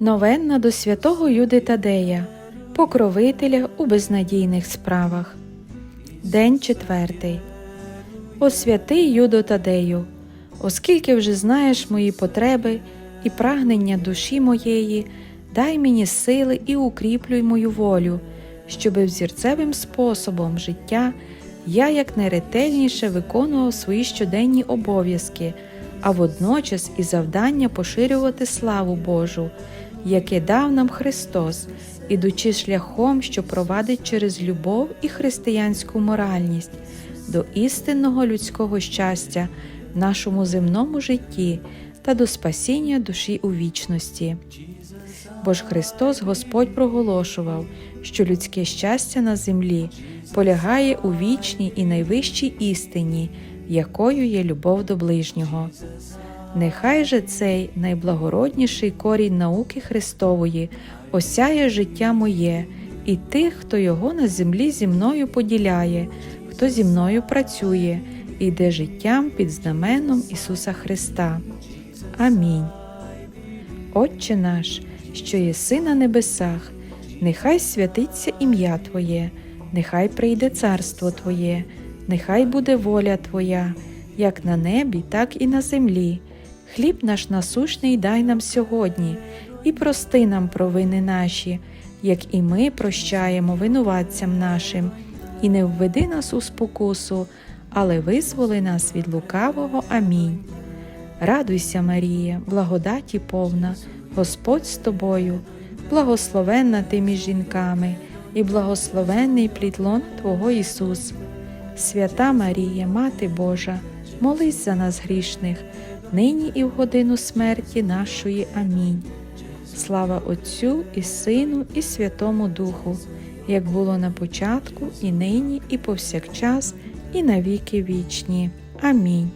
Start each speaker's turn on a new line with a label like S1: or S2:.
S1: Новенна до святого Юди Тадея, покровителя у безнадійних справах. День четвертий. О святий Юдо Тадею, оскільки вже знаєш мої потреби і прагнення душі моєї, дай мені сили і укріплюй мою волю, щоби взірцевим способом життя я якнайретельніше виконував свої щоденні обов'язки, а водночас і завдання поширювати славу Божу, яке дав нам Христос, ідучи шляхом, що провадить через любов і християнську моральність до істинного людського щастя в нашому земному житті та до спасіння душі у вічності. Бо ж Христос Господь проголошував, що людське щастя на землі полягає у вічній і найвищій істині, якою є любов до ближнього. Нехай же цей найблагородніший корінь науки Христової осяє життя моє і тих, хто його на землі зі мною поділяє, хто зі мною працює і йде життям під знаменом Ісуса Христа. Амінь. Отче наш, що єси на небесах, нехай святиться ім'я Твоє, нехай прийде царство Твоє, нехай буде воля Твоя, як на небі, так і на землі. Хліб наш насущний дай нам сьогодні, і прости нам провини наші, як і ми прощаємо винуватцям нашим, і не введи нас у спокусу, але визволи нас від лукавого. Амінь. Радуйся, Марія, благодаті повна, Господь з тобою, благословенна ти між жінками, і благословенний плід лона Твого Ісус. Свята Марія, Мати Божа, молись за нас грішних, нині і в годину смерті нашої. Амінь. Слава Отцю і Сину, і Святому Духу, як було на початку, і нині, і повсякчас, і навіки вічні. Амінь.